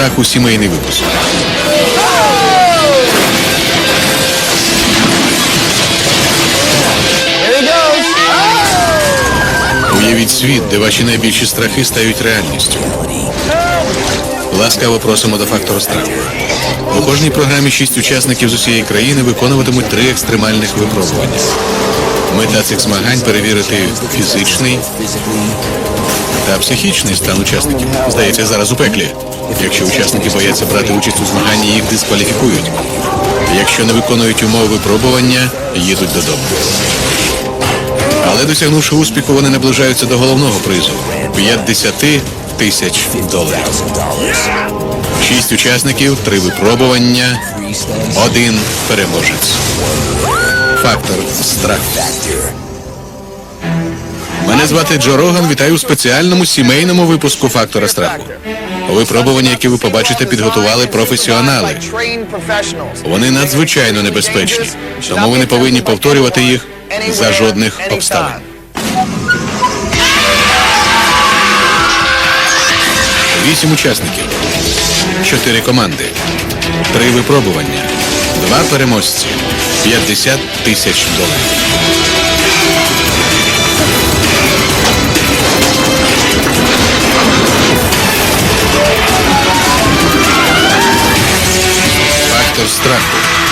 страху сімейний випуск. Уявіть світ, де ваші найбільші страхи стають реальністю. Ласкаво просимо до фактору страху. У кожній програмі шість учасників з усієї країни виконуватимуть три екстремальних випробування. Мета цих змагань перевірити фізичний та психічний стан учасників. Здається, зараз у пеклі. Якщо учасники бояться брати участь у змаганні, їх дискваліфікують. Якщо не виконують умови випробування, їдуть додому. Але досягнувши успіху, вони наближаються до головного призу 50 тисяч доларів. Шість учасників, три випробування, один переможець. Фактор страху. Мене звати Джо Роган. Вітаю у спеціальному сімейному випуску фактора страху. Випробування, які ви побачите, підготували професіонали. Вони надзвичайно небезпечні, тому ви не повинні повторювати їх за жодних обставин. Вісім учасників, чотири команди, три випробування, два переможці, 50 тисяч доларів. Castrano.